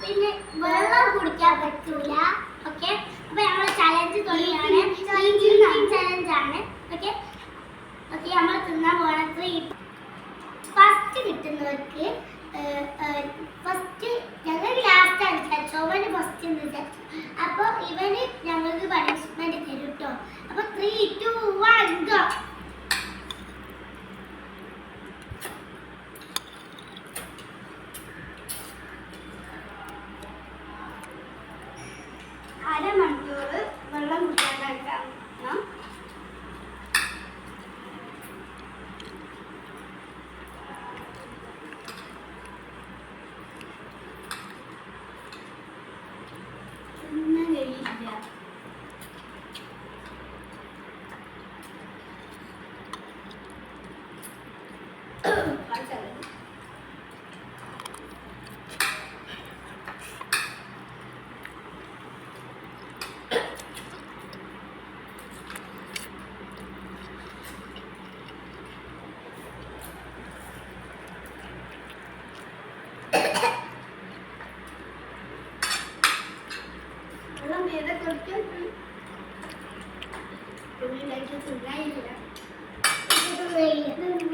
പിന്നെ വെള്ളം കുടിക്കാൻ അപ്പൊ ആണ്. നമ്മൾ ഫസ്റ്റ് കിട്ടുന്നവർക്ക് ഫസ്റ്റ് ഞങ്ങൾ ലാസ്റ്റ് ആണ് ഫസ്റ്റ് അപ്പോൾ ഇവന് ഞങ്ങൾക്ക് പണിഷ്മെന്റ് തരും കേട്ടോ അപ്പൊ ത്രീ ടു വൺ ഗോ അരമണിക്കൂർ വെള്ളം കുടിക്കാണ്ടാക്കണം തിന്നാൻ കഴിയില്ല വെള്ളം മീതെ കൊടുത്ത് ഉള്ളിലേക്ക് തിന്നായില്ല ഇത്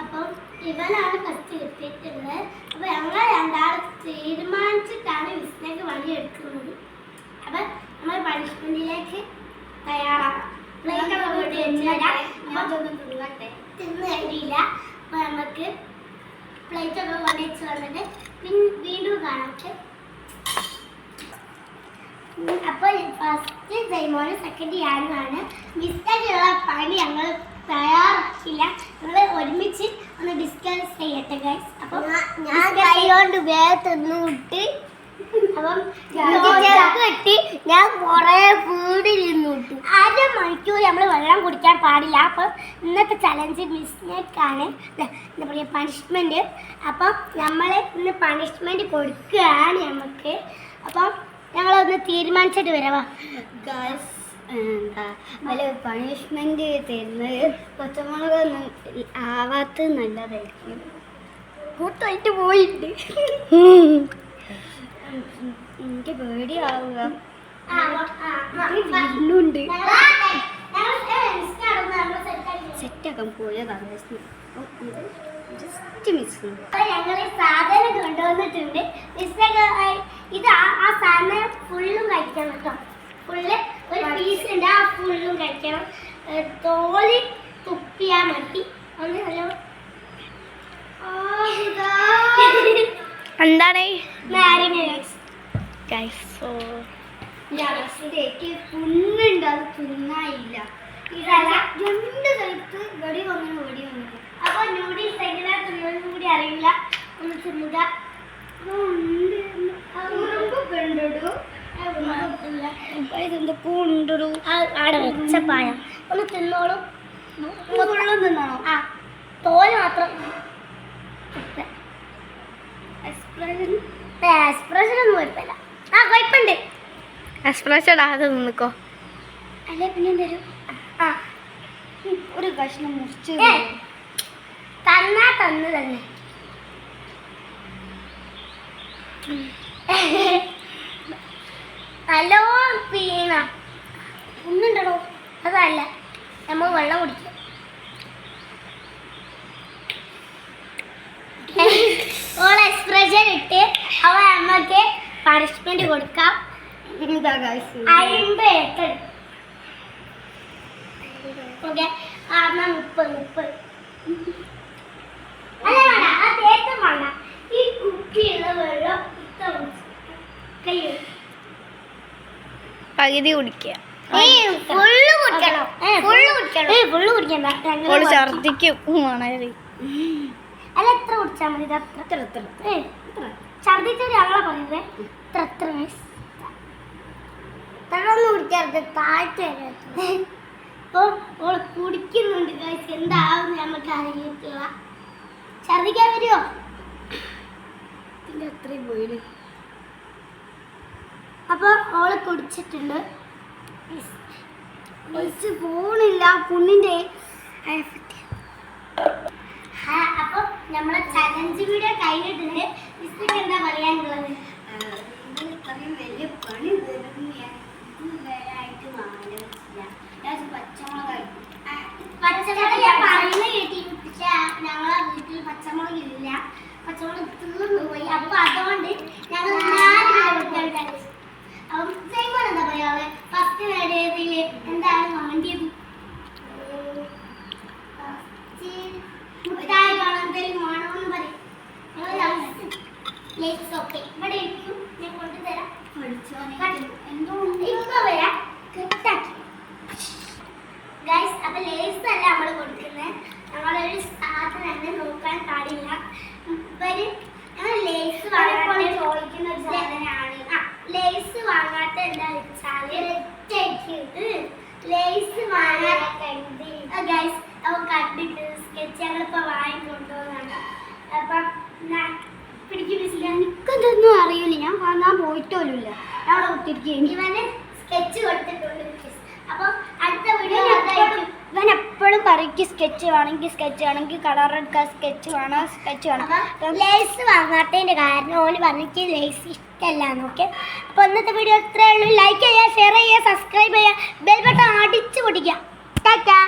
അപ്പം ഇവനാണ് ഫസ്റ്റ് കിട്ടിയിട്ടുള്ളത്. അപ്പൊ ഞങ്ങൾ രണ്ടാൾ തീരുമാനിച്ചിട്ടാണ് വിസ്നക്ക് വഴി എടുക്കുന്നത് അപ്പൊ നമ്മൾ പണിഷ്മെന്റിലേക്ക്. അപ്പൊ തിന്ന് അപ്പൊ നമുക്ക് പ്ലേറ്റ് ഒക്കെ കൊണ്ടുവച്ച് വന്നിട്ട് വീണ്ടും കാണാം അപ്പോൾ ഫസ്റ്റ് ജൈമോന് സെക്കൻഡ് ഞാനുമാണ് മിസ്റ്റേക്കുള്ള പണി ഞങ്ങൾ തയ്യാറാക്കില്ല ഞങ്ങൾ ഒരുമിച്ച് ഒന്ന് ഡിസ്കസ് ചെയ്യട്ടെ ഗൈസ് അപ്പൊ ഞാൻ കൈ കൊണ്ട് വേഗം തിന്നു വിട്ട് അപ്പം കെട്ടി ഞാൻ കുറേ വീടിലിരുന്നു അര മണിക്കൂർ നമ്മൾ വെള്ളം കുടിക്കാൻ പാടില്ല. അപ്പം ഇന്നത്തെ ചലഞ്ച് മിസ്നേക്കാണ് എന്താ പറയുക പണിഷ്മെന്റ് അപ്പം നമ്മൾ ഇന്ന് പണിഷ്മെന്റ് കൊടുക്കുകയാണ് നമുക്ക് അപ്പം ഞങ്ങളൊന്ന് തീരുമാനിച്ചിട്ട് വരവാ. ഗേൾസ് എന്താ വല്ല പണിഷ്മെന്റ് തരുന്നത് പച്ചമുളകൊന്നും ആവാത്തത് നല്ലതായിരിക്കും. കൂട്ടായിട്ട് പോയിട്ട് എനിക്ക് പേടിയാവുക. ആ, ആ, ആ, ആ. നടന്നു സെറ്റാക്കാൻ പോയതാണ് ജസ്റ്റ് മിസ് ഞങ്ങൾ സാധനം കൊണ്ടുവന്നിട്ടുണ്ട്. മിസ്റ്റേക്ക് ഇത് ആ- ആ സാധനം ഫുള്ളും കഴിക്കണം കേട്ടോ. ഫുള്ള് ഒരു പീസ് ഉണ്ട്. ആ ഫുള്ളും കഴിക്കണം. തോൽ തുപ്പിയാ മതി. ഒന്ന് നല്ല എന്താണ്? പുണ്ണുണ്ട് അത് തിന്നായില്ല ഇതല്ല രണ്ട് സ്ഥലത്ത് വെടി വന്നു വെടി വന്നു അപ്പൊ നൂഡിൽസ് എങ്ങനെയാ തിന്നതെന്ന് കൂടി അറിയില്ല. ഒന്ന് തിന്നുക. ഇതെന്തൊക്കെ ഉണ്ടൊരു ആടെ വെച്ച പായം. ഒന്ന് തിന്നോളൂ. തിന്നണോ. ആ തോൽ മാത്രം. കുഴപ്പമില്ല. ആ കുഴപ്പമുണ്ട്. എക്സ്പ്രഷൻ ഇടാതെ നിന്നിക്കോ. അല്ലേ പിന്നെ തരും ആ ഒരു കഷ്ണം മുറിച്ച് ഏ, തന്നാ തന്നു തന്നെ. ഹലോ പീണ. ഒന്നുണ്ടോ അതല്ല നമ്മൾ വെള്ളം കുടിക്കും ഇട്ട് അവ അമ്മയ്ക്ക് പണിഷ്മെന്റ് കൊടുക്കാം. അയിമ്പ് അല്ല ഈ വെള്ളം പകുതി കുടിക്കുക. ഫുള്ള് കുടിക്കണം. ഫുള്ള് കുടിക്കണം. ഫുള്ള് കുടിക്കണ്ട. ഛർദിക്കും മണലി അല്ല എത്ര കുടിച്ചാൽ മതി? ഇത് അത്ര. ഏ, ഇത്ര. ഛർദിച്ചത് ഞങ്ങളെ പറയുന്നത് ഇത്ര എത്ര വയസ്സ് ഇത്രയൊന്നും കുടിക്കാറുണ്ട് താഴ്ച അപ്പോൾ ഓൾ കുടിക്കുന്നുണ്ട് കഴിച്ച് എന്താവും നമുക്ക് അറിയത്തില്ല ഛർദിക്കാൻ വരുമോ പിന്നെ അത്രയും പോയിന് അപ്പോൾ ഓൾ കുടിച്ചിട്ടുണ്ട്. പോണില്ല പുണ്ണിന്റെ അപ്പോൾ നമ്മളെ ചലഞ്ച് വീഡിയോ കഴിഞ്ഞിട്ടുണ്ട് എന്താ പറയാനുള്ളത്? ഇത്രയും വലിയ പണി ഇതുവരായിട്ട് Tony. എനിക്കതൊന്നും അറിയില്ല. ഞാൻ കാണാൻ പോയിട്ടോലുമില്ല ഞാൻ അവിടെ ഒത്തിരിക്കും ഇവന് സ്കെച്ച് കൊടുത്തിട്ടുണ്ട് അപ്പോൾ അടുത്ത വീഡിയോ ഇവൻ എപ്പോഴും പറയും സ്കെച്ച് വേണമെങ്കിൽ സ്കെച്ച് വേണമെങ്കിൽ കളർ എടുക്കാൻ സ്കെച്ച് വേണം സ്കെച്ച് വേണം. ലേസ് വാങ്ങാത്തതിന്റെ കാരണം ഓന് പറഞ്ഞിട്ട് ലേസ് ഇഷ്ടമല്ല നോക്കെ അപ്പോൾ ഇന്നത്തെ വീഡിയോ ഇത്രയേ ഉള്ളൂ. ലൈക്ക് ചെയ്യുക ഷെയർ ചെയ്യുക സബ്സ്ക്രൈബ് ചെയ്യുക ബെൽ ബട്ടൺ അടിച്ചു പൊടിക്കുക ടാറ്റാ.